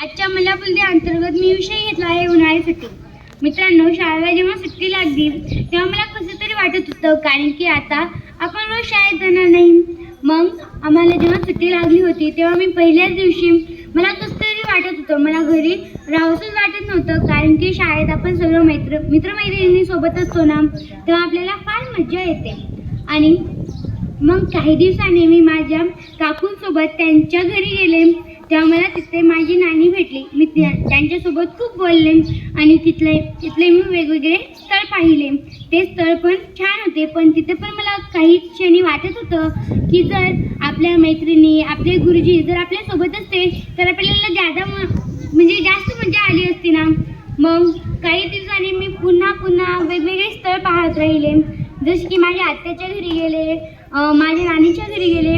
आजच्या मला अंतर्गत मी विषय घेतला आहे उन्हाळी सुट्टी मित्रांनो शाळेला जेव्हा सुट्टी लागली तेव्हा मला कसं तरी वाटत होतं कारण की आता आपण रोज शाळेत जाणार नाही. मग आम्हाला जेव्हा सुट्टी लागली होती तेव्हा मी पहिल्याच दिवशी मला कसं तरी वाटत होतं मला घरी राहूसच वाटत नव्हतं कारण की शाळेत आपण सगळं मैत्र मित्रमैत्रिणी सोबत असतो ना तेव्हा आपल्याला फार मजा येते. आणि मग काही दिवसांनी मी माझ्या काकूंसोबत त्यांच्या घरी गेले. तेव्हा मला तिथे माझी नानी भेटली. मी त्यांच्यासोबत खूप बोलले आणि तिथले तिथले मी वेगवेगळे स्थळ पाहिले. ते स्थळ पण छान होते. पण तिथे पण मला काही क्षणी वाटत होतं की जर आपल्या मैत्रिणी आपले गुरुजी जर आपल्यासोबत असते तर आपल्याला जादा म्हणजे जास्त मजा आली असती ना. मग काही दिवसांनी मी पुन्हा पुन्हा वेगवेगळे स्थळ पाहत राहिले. जसे की माझ्या आत्याच्या घरी गेले माझ्या नानीच्या घरी गेले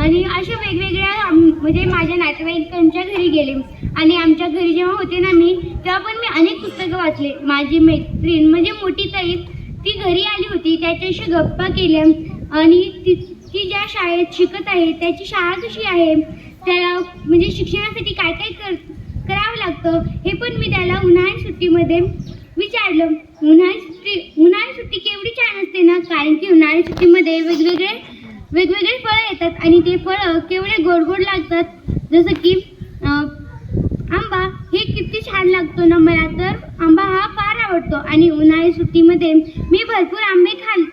आणि असे वेगवेगळे म्हणजे माझ्या नातेवाईकांच्या घरी गेले. आणि आमच्या घरी जेव्हा होते ना मी तेव्हा पण मी अनेक पुस्तकं वाचले. माझी मैत्रीण म्हणजे मोठी ताई ती घरी आली होती. त्याच्याशी गप्पा केल्या. आणि ती ती ज्या शाळेत शिकत आहे त्याची शाळा कशी आहे? त्याला म्हणजे शिक्षणासाठी काय काय कर करावं लागतं? हे पण मी त्याला उन्हाळी सुट्टीमध्ये विचारलं. उन्हाळी सुट्टी उन्हाळी सुट्टी केवढी छान असते ना? कारण की उन्हाळी सुट्टीमध्ये वेगवेगळे वेगवेगळी फळं येतात आणि ते फळं केवढे गोड गोड लागतात. जसं की आंबा हे किती छान लागतो ना मला. तर आंबा हा फार आवडतो. आणि उन्हाळी सुट्टीमध्ये मी भरपूर आंबे खाल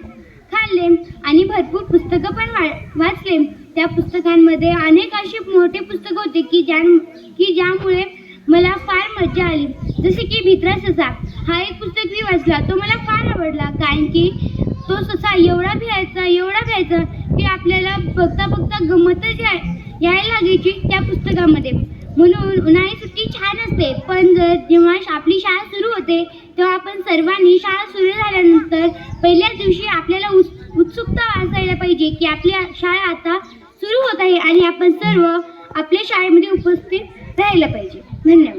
खाल्ले आणि भरपूर पुस्तकं पण वा वाचले. त्या पुस्तकांमध्ये अनेक असे मोठे पुस्तक होते की ज्या की ज्यामुळे मला फार मजा आली. जसे की भित्रा ससा. हा एक पुस्तक मी वाचला. तो मला फार आवडला. कारण की तो ससा एवढा भियायचा एवढा भ्यायचा आपल्याला बघता बघता गंमतच यायला लागायची त्या पुस्तकामध्ये. म्हणून उन्हाळी सुट्टी छान असते. पण जर जेव्हा आपली शाळा सुरू होते तेव्हा आपण सर्वांनी शाळा सुरू झाल्यानंतर पहिल्याच दिवशी आपल्याला उत् उत्सुकता वाचायला पाहिजे की आपली शाळा आता सुरू होत आहे आणि आपण सर्व आपल्या शाळेमध्ये उपस्थित राहायला पाहिजे. धन्यवाद.